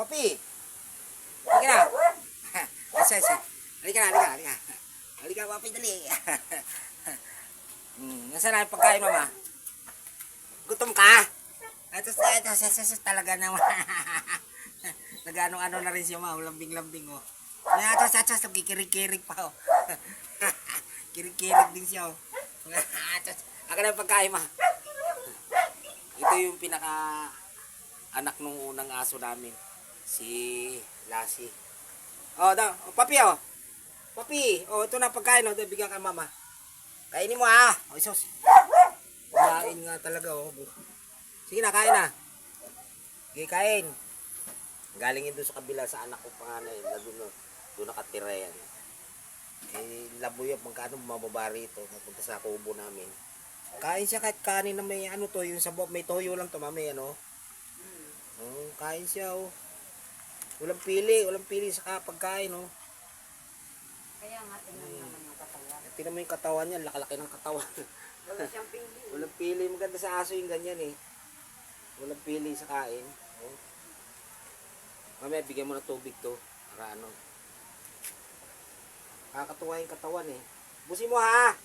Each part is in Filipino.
Papi! Halika na. Asa, asa. Halika na, halika, halika. Halika, papi, dali. hmm, nasaan na pagkain, mama? Gutom ka? Ito, ito, ito, ito, talaga naman. Nagano-ano na rin siya, ma. Lambing-lambing, oh. Kaya ito, ito, ito, kikirig-kirig pa, oh. Kirig-kirig din siya, oh. Akin na pagkain, ma. Ito yung pinaka anak nung unang aso namin. Si Lassie. Oh, da, oh, papi oh. Papi, oh, ito na pagkain oh, bigyan ka mama. Kainin mo ah. Oh, isos. Kain nga talaga oh. Sige na, kain na. Sige, kain. Galing yun doon sa kabila sa anak ko panganay. Na doon, doon nakatira yan. Eh, labo yan. Magkano bumababa rito. Napunta sa kubo namin. Kain siya kahit kanin na may ano to, yung sabog, may toyo lang to, mami, ano. Oh, kain siya, oh. Walang pili, walang pili sa pagkain, oh. Kaya nga, tingnan naman yung katawan. Tingnan mo yung katawan niya, lakalaki ng katawan. Wala siyang pili. walang pili, maganda sa aso yung ganyan, eh. Walang pili sa kain. Oh. Mamaya, bigyan mo ng tubig to. Para ano. Kakatuwa yung katawan, eh. Busi mo, ha?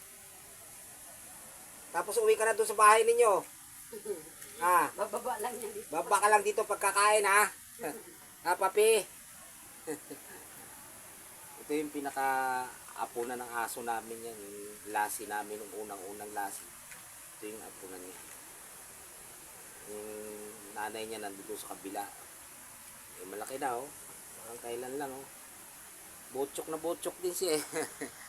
Tapos uwi ka na doon sa bahay ninyo. Ha? Bababa lang niya dito. Baba ka lang dito pagkakain ha. Ha, papi. Ito yung pinaka apo na ng aso namin yan. Yung lasi namin, yung unang-unang lasi. Ito yung apo na niya. Yung nanay niya nandito sa kabila. Eh, malaki na oh. Parang kailan lang oh. Botchok na botchok din siya eh.